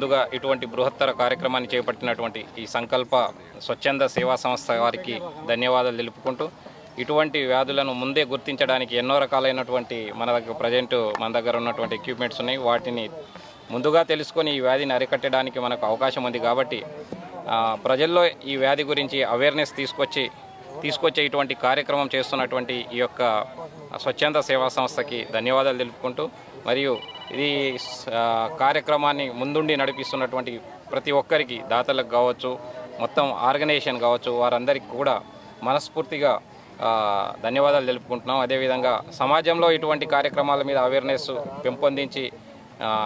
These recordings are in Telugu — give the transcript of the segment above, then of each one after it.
ముందుగా ఇటువంటి బృహత్తర కార్యక్రమాన్ని చేపట్టినటువంటి ఈ సంకల్ప స్వచ్ఛంద సేవా సంస్థ వారికి ధన్యవాదాలు తెలుపుకుంటూ ఇటువంటి వ్యాధులను ముందే గుర్తించడానికి ఎన్నో రకాలైనటువంటి మన దగ్గర ప్రజెంట్ మన దగ్గర ఉన్నటువంటి ఎక్విప్మెంట్స్ ఉన్నాయి. వాటిని ముందుగా తెలుసుకొని ఈ వ్యాధిని అరికట్టడానికి మనకు అవకాశం ఉంది కాబట్టి ప్రజల్లో ఈ వ్యాధి గురించి అవేర్నెస్ తీసుకొచ్చి తీసుకొచ్చే ఇటువంటి కార్యక్రమం చేస్తున్నటువంటి ఈ యొక్క స్వచ్ఛంద సేవా సంస్థకి ధన్యవాదాలు తెలుపుకుంటూ మరియు ఇది కార్యక్రమాన్ని ముందుండి నడిపిస్తున్నటువంటి ప్రతి ఒక్కరికి దాతలకు కావచ్చు మొత్తం ఆర్గనైజేషన్ కావచ్చు వారందరికీ కూడా మనస్ఫూర్తిగా ధన్యవాదాలు తెలుపుకుంటున్నాం. అదేవిధంగా సమాజంలో ఇటువంటి కార్యక్రమాల మీద అవేర్నెస్ పెంపొందించి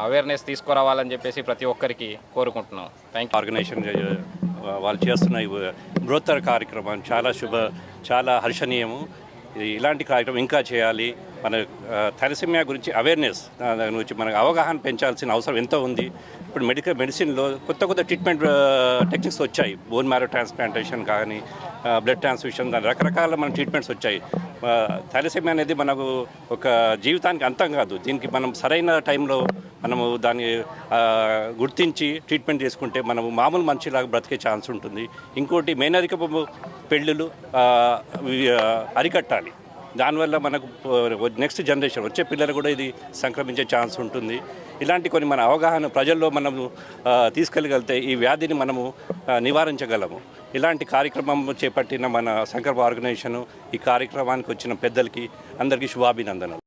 అవేర్నెస్ తీసుకురావాలని చెప్పేసి ప్రతి ఒక్కరికి కోరుకుంటున్నాం. థ్యాంక్ యూ ఆర్గనైజేషన్ వాళ్ళు చేస్తున్న బృహత్తర కార్యక్రమం చాలా శుభ చాలా హర్షణీయము. ఇది ఇలాంటి కార్యక్రమం ఇంకా చేయాలి. మన థెరసిమియా గురించి అవేర్నెస్ దాని గురించి మనకు అవగాహన పెంచాల్సిన అవసరం ఎంతో ఉంది. ఇప్పుడు మెడికల్ మెడిసిన్లో కొత్త కొత్త ట్రీట్మెంట్ టెక్నిక్స్ వచ్చాయి. బోన్ మ్యారో ట్రాన్స్ప్లాంటేషన్ కానీ బ్లడ్ ట్రాన్స్ఫ్యూషన్ కానీ రకరకాల మన ట్రీట్మెంట్స్ వచ్చాయి. థాలసీమియా అనేది మనకు ఒక జీవితానికి అంతం కాదు. దీనికి మనం సరైన టైంలో మనము దాన్ని గుర్తించి ట్రీట్మెంట్ చేసుకుంటే మనము మామూలు మనిషిలాగా బ్రతికే ఛాన్స్ ఉంటుంది. ఇంకోటి మేనరికపు పెళ్ళిళ్ళు అరికట్టాలి. దానివల్ల మనకు నెక్స్ట్ జనరేషన్ వచ్చే పిల్లలు కూడా ఇది సంక్రమించే ఛాన్స్ ఉంటుంది. ఇలాంటి కొన్ని మన అవగాహన ప్రజల్లో మనము తీసుకెళ్ళగలిగితే ఈ వ్యాధిని మనము నివారించగలము. ఇలాంటి కార్యక్రమం చేపట్టిన మన సంకల్ప ఆర్గనైజేషను ఈ కార్యక్రమానికి వచ్చిన పెద్దలకి అందరికీ శుభాభినందనలు.